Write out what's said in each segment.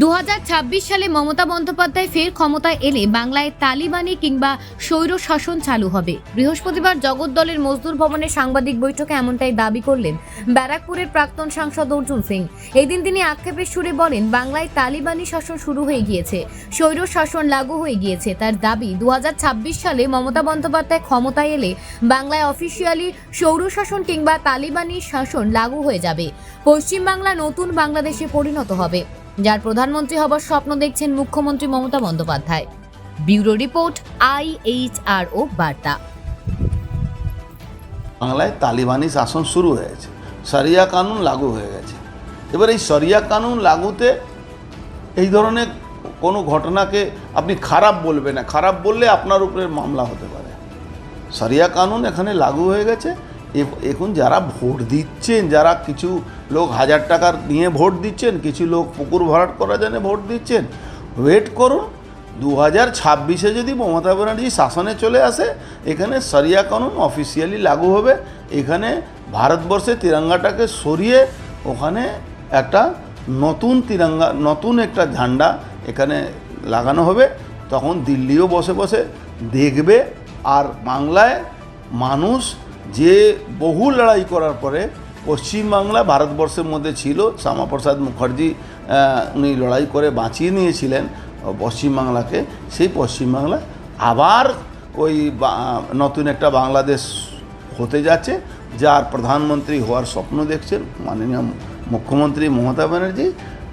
দু হাজার ছাব্বিশ সালে মমতা বন্দ্যোপাধ্যায় ফের ক্ষমতায় এলে বাংলায় তালিবানি কিংবা স্বৈর শাসন চালু হবে। বৃহস্পতিবার জগদ্দলের মজদুর ভবনে সাংবাদিক বৈঠকে এমনটাই দাবি করলেন ব্যারাকপুরের প্রাক্তন সাংসদ অর্জুন সিং। এদিন তিনি আক্ষেপের সুরে বলেন, বাংলায় তালিবানি শাসন শুরু হয়ে গিয়েছে স্বৈর শাসন লাগু হয়ে গিয়েছে। তার দাবি দু হাজার ছাব্বিশ সালে মমতা বন্দ্যোপাধ্যায় ক্ষমতায় এলে বাংলায় অফিসিয়ালি সৌর শাসন কিংবা তালিবানি শাসন লাগু হয়ে যাবে। পশ্চিমবাংলা নতুন বাংলাদেশে পরিণত হবে। যার প্রধানমন্ত্রী হবার স্বপ্ন দেখছেন মুখ্যমন্ত্রী Mamata Bandyopadhyay. Bureau report IHRO বার্তা। বাংলায় তালিবানি শাসন শুরু হয়েছে সরিয়া কানুন লাগু হয়ে গেছে। এবার এই শরিয়া কানুন লাগুতে এই ধরনের কোনো ঘটনাকে আপনি খারাপ বলবেন না, খারাপ বললে আপনার উপরে মামলা হতে পারে। সরিয়া কানুন এখানে লাগু হয়ে গেছে এখন যারা ভোট দিচ্ছেন, যারা কিছু লোক হাজার টাকার নিয়ে ভোট দিচ্ছেন, কিছু লোক পুকুর ভরাট করার জন্য ভোট দিচ্ছেন। ওয়েট করুন দু হাজার ছাব্বিশে যদি মমতা ব্যানার্জি শাসনে চলে আসে, এখানে সরিয়া কানুন অফিসিয়ালি লাগু হবে। এখানে ভারতবর্ষে তিরঙ্গাটাকে সরিয়ে ওখানে একটা নতুন তিরঙ্গা, নতুন একটা ঝান্ডা এখানে লাগানো হবে। তখন দিল্লিও বসে বসে দেখবে। আর বাংলায় মানুষ যে বহু লড়াই করার পরে পশ্চিমবাংলা ভারতবর্ষের মধ্যে ছিল। শ্যামাপ্রসাদ মুখার্জি উনি লড়াই করে বাঁচিয়ে নিয়েছিলেন পশ্চিমবাংলাকে। সেই পশ্চিমবাংলা আবার ওই নতুন একটা বাংলাদেশ হতে যাচ্ছে, যার প্রধানমন্ত্রী হওয়ার স্বপ্ন দেখছেন, মাননীয় মুখ্যমন্ত্রী মমতা ব্যানার্জি।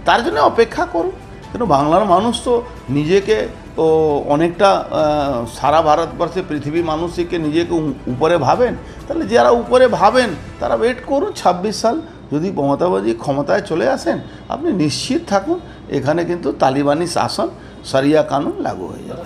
তার জন্য অপেক্ষা করুন। কিন্তু বাংলার মানুষ তো নিজেকে ও অনেকটা সারা ভারতবর্ষে পৃথিবী মানুষকে নিজেকে উপরে ভাবেন। তাহলে যারা উপরে ভাবেন, তারা ওয়েট করুন ছাব্বিশ সাল। যদি মমতাবাজি ক্ষমতায় চলে আসেন, আপনি নিশ্চিত থাকুন, এখানে কিন্তু তালিবানি শাসন, সারিয়া কানুন লাগু হয়ে যাবে।